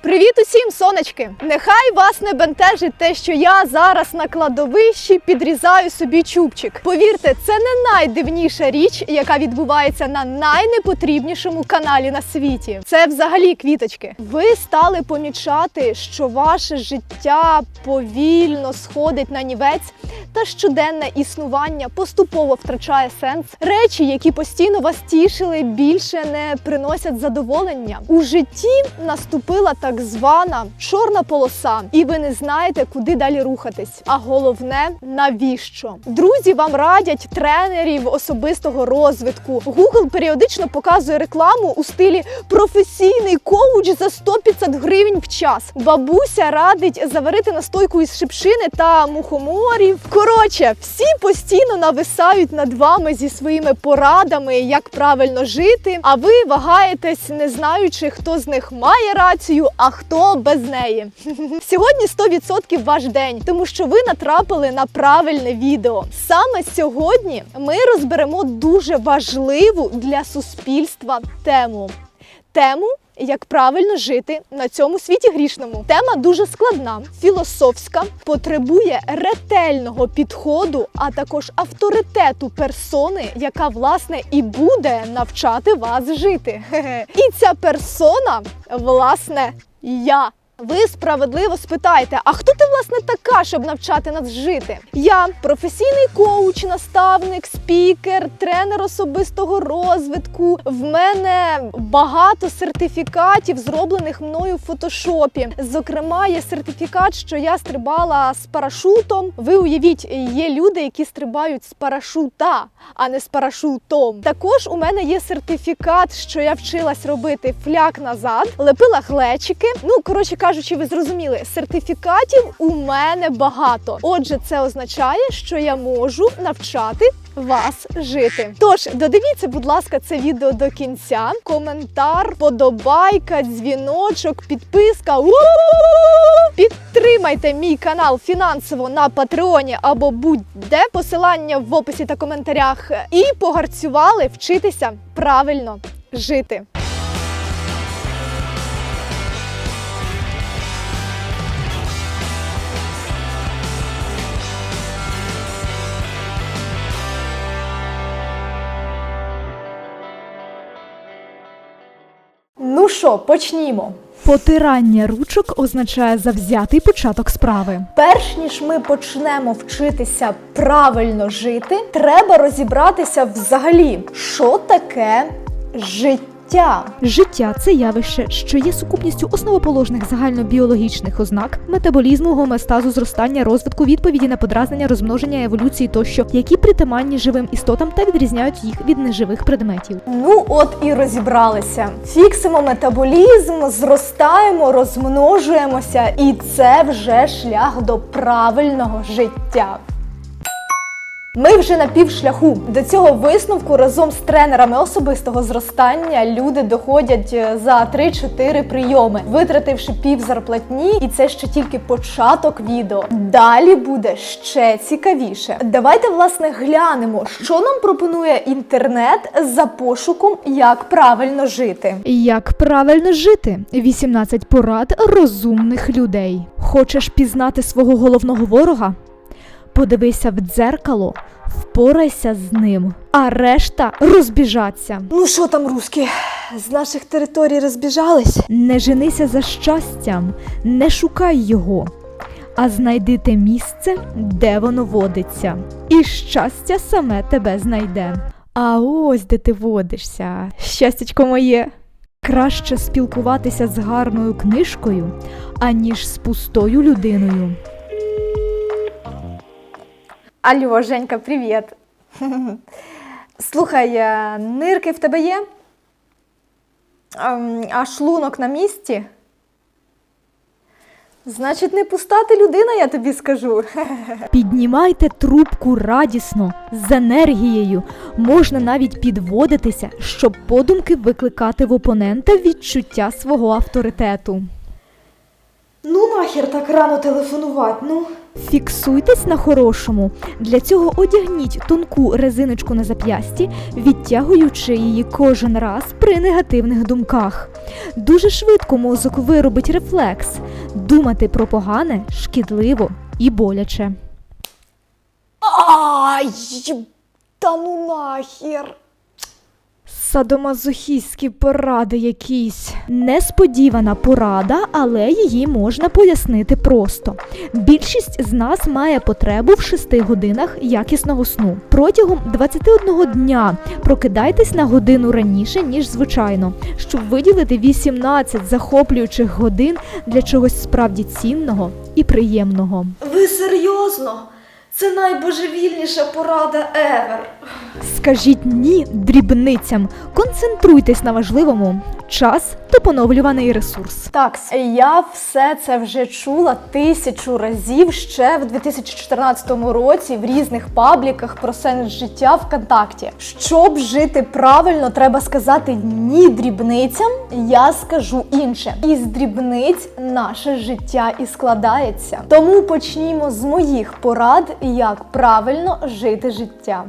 Привіт усім, сонечки! Нехай вас не бентежить те, що я зараз на кладовищі підрізаю собі чубчик. Повірте, це не найдивніша річ, яка відбувається на найнепотрібнішому каналі на світі. Це взагалі квіточки. Ви стали помічати, що ваше життя повільно сходить на нівець, та щоденне існування поступово втрачає сенс. Речі, які постійно вас тішили, більше не приносять задоволення. У житті наступила так звана чорна полоса, і ви не знаєте, куди далі рухатись. А головне, навіщо? Друзі вам радять тренерів особистого розвитку. Google періодично показує рекламу у стилі професійний коуч за 100-500 гривень в час. Бабуся радить заварити настойку із шипшини та мухоморів. Коротше, всі постійно нависають над вами зі своїми порадами, як правильно жити. А ви вагаєтесь, не знаючи, хто з них має рацію, а хто без неї. Сьогодні 100% ваш день, тому що ви натрапили на правильне відео. Саме сьогодні ми розберемо дуже важливу для суспільства тему. Тему. Як правильно жити на цьому світі грішному? Тема дуже складна, філософська, потребує ретельного підходу, а також авторитету персони, яка власне і буде навчати вас жити. І ця персона, власне, я. Ви справедливо спитаєте, а хто ти власне така, щоб навчати нас жити? Я професійний коуч, наставник, спікер, тренер особистого розвитку. В мене багато сертифікатів, зроблених мною в фотошопі. Зокрема, є сертифікат, що я стрибала з парашутом. Ви уявіть, є люди, які стрибають з парашута, а не з парашутом. Також у мене є сертифікат, що я вчилась робити фляк назад, лепила глечики. Ну коротше кажучи, ви зрозуміли, сертифікатів у мене багато. Отже, це означає, що я можу навчати. Вас жити. Тож додивіться, будь ласка, це відео до кінця. Коментар, подобайка, дзвіночок, підписка. Підтримайте мій канал фінансово на Патреоні або будь-де посилання в описі та коментарях. І погарцювали вчитися правильно жити. Ну що, почнімо. Потирання ручок означає завзятий початок справи. Перш ніж ми почнемо вчитися правильно жити, треба розібратися взагалі, що таке життя. Життя це явище, що є сукупністю основоположних загальнобіологічних ознак метаболізму, гомеостазу, зростання, розвитку, відповіді на подразнення, розмноження, еволюції тощо, які притаманні живим істотам та відрізняють їх від неживих предметів. Ну от і розібралися. Фіксимо метаболізм, зростаємо, розмножуємося, і це вже шлях до правильного життя. Ми вже на півшляху. До цього висновку разом з тренерами особистого зростання люди доходять е, за 3-4 прийоми, витративши пів зарплатні, і це ще тільки початок відео. Далі буде ще цікавіше. Давайте власне глянемо, що нам пропонує інтернет за пошуком, як правильно жити. Як правильно жити? 18 порад розумних людей. Хочеш пізнати свого головного ворога? Подивися в дзеркало, впорайся з ним, а решта розбіжаться. Ну що там, русські, з наших територій розбіжались? Не женися за щастям, не шукай його, а знайди те місце, де воно водиться, і щастя саме тебе знайде. А ось де ти водишся, щастячко моє. Краще спілкуватися з гарною книжкою, аніж з пустою людиною. Алло, Женька, привіт. Слухай, е, нирки в тебе є? Ем, А шлунок на місці? Значить, не пуста ти людина, я тобі скажу. Піднімайте трубку радісно, з енергією. Можна навіть підводитися, щоб подумки викликати в опонента відчуття свого авторитету. Ну, нахер так рано телефонувати, ну. Фіксуйтесь на хорошому. Для цього одягніть тонку резиночку на зап'ясті, відтягуючи її кожен раз при негативних думках. Дуже швидко мозок виробить рефлекс. Думати про погане шкідливо і боляче. Ай, та ну нахер. Садомазохістські поради якісь. Несподівана порада, але її можна пояснити просто. Більшість з нас має потребу в 6 годинах якісного сну. Протягом 21 дня прокидайтесь на годину раніше, ніж звичайно, щоб виділити 18 захоплюючих годин для чогось справді цінного і приємного. Ви серйозно? Це найбожевільніша порада Евер. Скажіть ні дрібницям, концентруйтесь на важливому. Час то поновлюваний ресурс. Так, я все це вже чула тисячу разів ще в 2014 році в різних пабліках про сенс життя ВКонтакті. Щоб жити правильно, треба сказати ні дрібницям. Я скажу інше. Із дрібниць наше життя і складається. Тому почнімо з моїх порад, як правильно жити життя.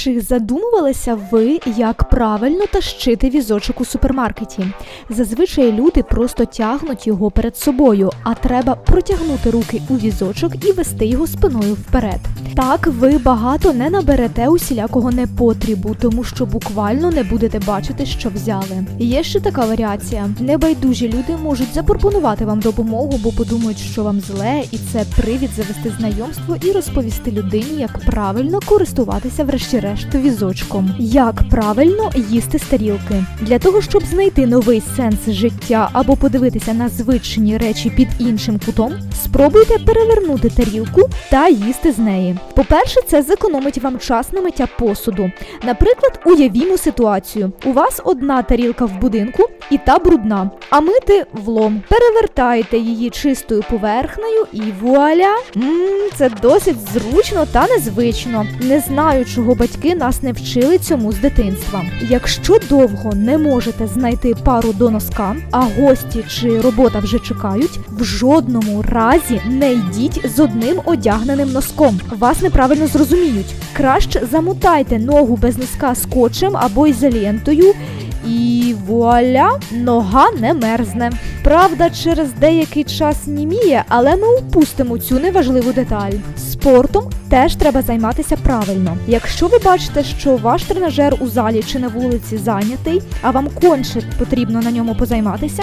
Чи задумувалися ви, як правильно тащити візочок у супермаркеті? Зазвичай люди просто тягнуть його перед собою, а треба протягнути руки у візочок і вести його спиною вперед. Так ви багато не наберете усілякого непотрібу, тому що буквально не будете бачити, що взяли. Є ще така варіація: небайдужі люди можуть запропонувати вам допомогу, бо подумають, що вам зле, і це привід завести знайомство і розповісти людині, як правильно користуватися врешті-решт візочком. Як правильно їсти з тарілки для того, щоб знайти новий сенс життя або подивитися на звичні речі під іншим кутом, спробуйте перевернути тарілку та їсти з неї. По-перше, це зекономить вам час на миття посуду. Наприклад, уявімо ситуацію: у вас одна тарілка в будинку і та брудна, а мити влом. Перевертаєте її чистою поверхнею і вуаля! Мм, це досить зручно та незвично. Не знаю, чого батьки нас не вчили цьому з дитинства. Якщо довго не можете знайти пару до носка, а гості чи робота вже чекають, в жодному разі не йдіть з одним одягненим носком. Неправильно зрозуміють. Краще замутайте ногу без носка скотчем або ізолентою. І вуаля, нога не мерзне. Правда, через деякий час німіє, але ми упустимо цю неважливу деталь. Спортом теж треба займатися правильно. Якщо ви бачите, що ваш тренажер у залі чи на вулиці зайнятий, а вам конче потрібно на ньому позайматися,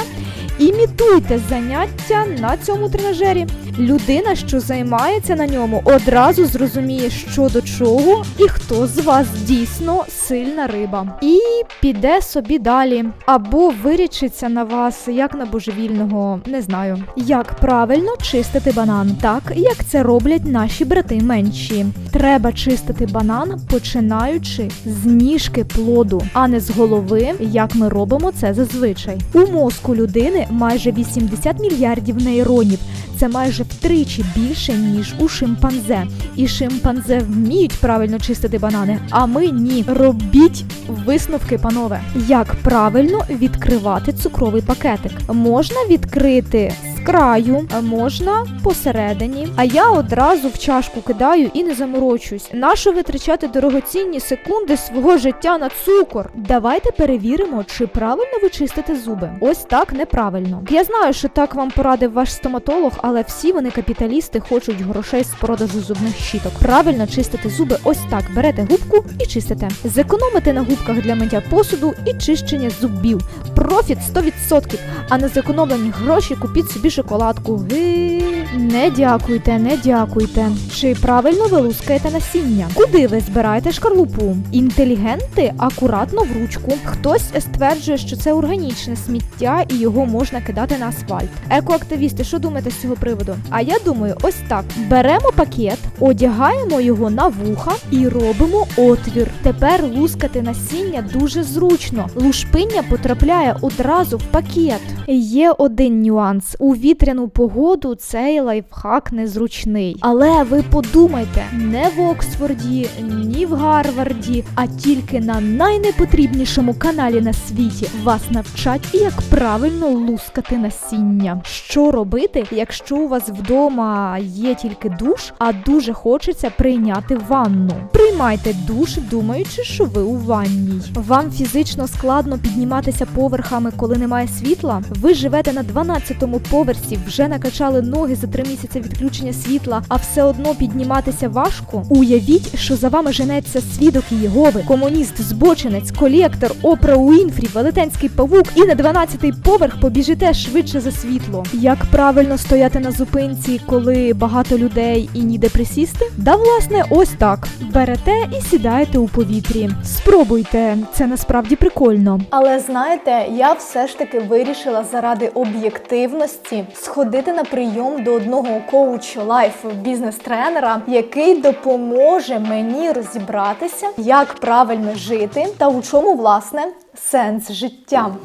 імітуйте заняття на цьому тренажері. Людина, що займається на ньому, одразу зрозуміє, що до чого і хто з вас дійсно сильна риба. І піде собі далі. Або вирічиться на вас, як на божевільного, не знаю. Як правильно чистити банан, так як це роблять наші брати менші. Треба чистити банан, починаючи з ніжки плоду, а не з голови, як ми робимо це зазвичай. У мозку людини майже 80 мільярдів нейронів. Це майже втричі більше, ніж у шимпанзе. І шимпанзе вміють правильно чистити банани, а ми ні. Робіть висновки, панове. Як правильно відкривати цукровий пакетик? Можна відкрити краю, можна посередині. А я одразу в чашку кидаю і не заморочусь. Нащо витрачати дорогоцінні секунди свого життя на цукор? Давайте перевіримо, чи правильно ви чистите зуби. Ось так неправильно. Я знаю, що так вам порадив ваш стоматолог, але всі вони капіталісти хочуть грошей з продажу зубних щіток. Правильно чистити зуби ось так. Берете губку і чистите. Зекономите на губках для миття посуду і чищення зубів. Профіт 100%, а на зекономлені гроші купіть собі шоколадку. Ги. Не дякуйте, не дякуйте. Чи правильно ви лускаєте насіння? Куди ви збираєте шкарлупу? Інтелігенти акуратно в ручку. Хтось стверджує, що це органічне сміття і його можна кидати на асфальт. Екоактивісти, що думаєте з цього приводу? А я думаю, ось так: беремо пакет, Одягаємо його на вуха і робимо отвір. Тепер лускати насіння дуже зручно. Лушпиння потрапляє одразу в пакет. Є один нюанс: у вітряну погоду цей лайфхак незручний. Але ви подумайте, не в Оксфорді, ні в Гарварді, а тільки на найнепотрібнішому каналі на світі вас навчать, як правильно лускати насіння. Що робити, якщо у вас вдома є тільки душ, а дуже хочеться прийняти ванну? Приймайте душ, думаючи, що ви у ванній. Вам фізично складно підніматися поверхами, коли немає світла. Ви живете на 12-му поверсі, вже накачали ноги за три місяці відключення світла, а все одно підніматися важко. Уявіть, що за вами женеться свідок Єгови, комуніст, збочинець, колектор, Опра Уінфрі, велетенський павук, і на 12-й поверх побіжите швидше за світло. Як правильно стояти на зупинці, коли багато людей і ніде присісти? Да, власне, ось так. Берете і сідаєте у повітрі. Спробуйте, це насправді прикольно. Але знаєте, я все ж таки вирішила заради об'єктивності сходити на прийом до одного коуч лайф бізнес-тренера, який допоможе мені розібратися, як правильно жити та у чому власне сенс життя.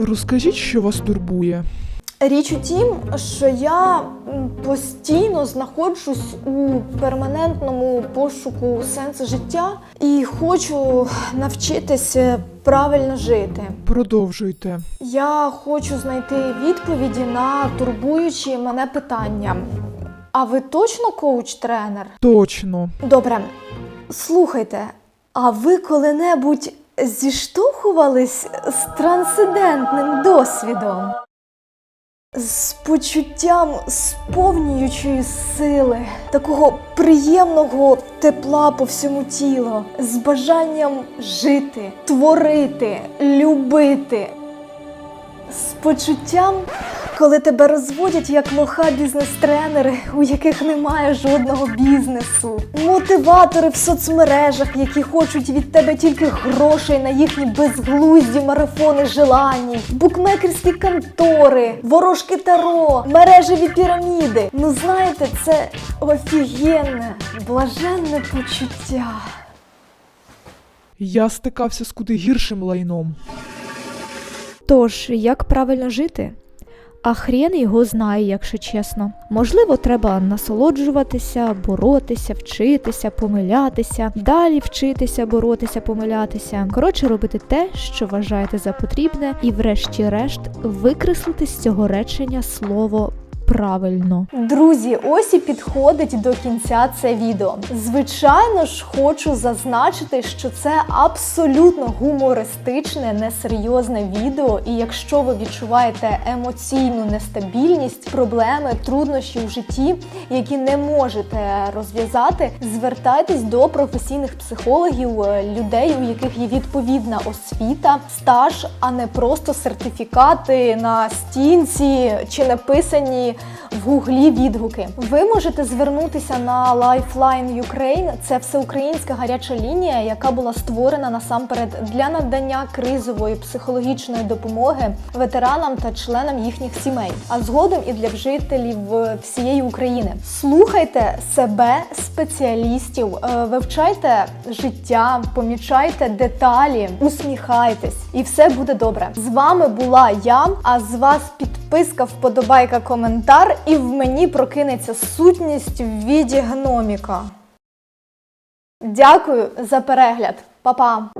Розкажіть, що вас турбує. Річ у тім, що я постійно знаходжусь у перманентному пошуку сенсу життя і хочу навчитися правильно жити. Продовжуйте. Я хочу знайти відповіді на турбуючі мене питання. А ви точно коуч-тренер? Точно. Добре, слухайте, а ви коли-небудь зіштовхувались з трансцендентним досвідом? З почуттям сповнюючої сили, такого приємного тепла по всьому тілу, з бажанням жити, творити, любити, з почуттям, коли тебе розводять як лоха бізнес-тренери, у яких немає жодного бізнесу, мотиватори в соцмережах, які хочуть від тебе тільки грошей на їхні безглузді марафони желаній, букмекерські контори, ворожки таро, мережеві піраміди. Ну знаєте, це офігенне, блаженне почуття. Я стикався з куди гіршим лайном. Тож, як правильно жити? А хрен його знає, якщо чесно. Можливо, треба насолоджуватися, боротися, вчитися, помилятися, далі вчитися, боротися, помилятися. Коротше, робити те, що вважаєте за потрібне, і, врешті-решт, викреслити з цього речення слово правильно. Друзі, ось і підходить до кінця це відео. Звичайно ж, хочу зазначити, що це абсолютно гумористичне, несерйозне відео. І якщо ви відчуваєте емоційну нестабільність, проблеми, труднощі в житті, які не можете розв'язати, звертайтесь до професійних психологів, людей, у яких є відповідна освіта, стаж, а не просто сертифікати на стінці чи написані в гуглі відгуки. Ви можете звернутися на Lifeline Ukraine. Це всеукраїнська гаряча лінія, яка була створена насамперед для надання кризової психологічної допомоги ветеранам та членам їхніх сімей, а згодом і для жителів е, всієї України. Слухайте себе, спеціалістів, е, вивчайте життя, помічайте деталі, усміхайтесь, і все буде добре. З вами була я. А з вас підписка, вподобайка, коментар, і в мені прокинеться сутність в віді гноміка. Дякую за перегляд, Па-па!